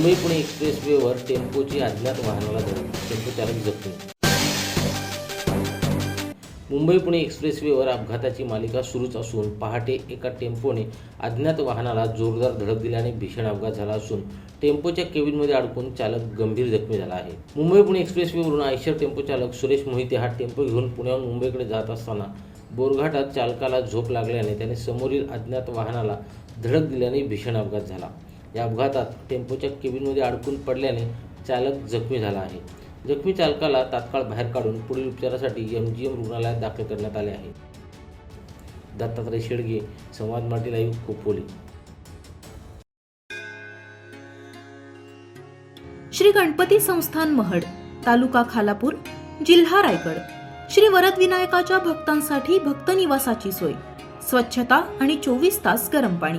मुंबई पुणे एक्सप्रेसवेवर टेम्पोची अज्ञात वाहनाला धडक टेम्पो चालक जखमी. मुंबई पुणे एक्सप्रेसवेवर अपघाताची मालिका सुरूच असून पहाटे एका टेम्पोने अज्ञात वाहनाला जोरदार धडक दिल्याने भीषण अपघात झाला असून टेम्पोच्या केबिनमध्ये अडकून चालक गंभीर जखमी झाला आहे. मुंबई पुणे एक्सप्रेसवेवरून आयशर टेम्पो चालक सुरेश मोहिते हा टेम्पो घेऊन पुण्याहून मुंबईकडे जात असताना बोरघाटात चालकाला झोप लागल्याने त्याने समोरील अज्ञात वाहनाला धडक दिल्याने भीषण अपघात झाला. या अपघातात टेम्पोच्या केबिनमध्ये अडकून पडल्याने चालक जखमी झाला आहे. जखमी चालकाला तात्काळ बाहेर काढून पुढील उपचारासाठी एम जी एम रुग्णालयात दाखल करण्यात आले आहे. दत्तात्रय शेडगे संवाद मराठी लाईव्ह खोपोली श्री गणपती संस्थान महड तालुका खालापूर जिल्हा रायगड. श्री वरदविनायकाच्या भक्तांसाठी भक्त निवासाची सोय. स्वच्छता आणि चोवीस तास गरम पाणी.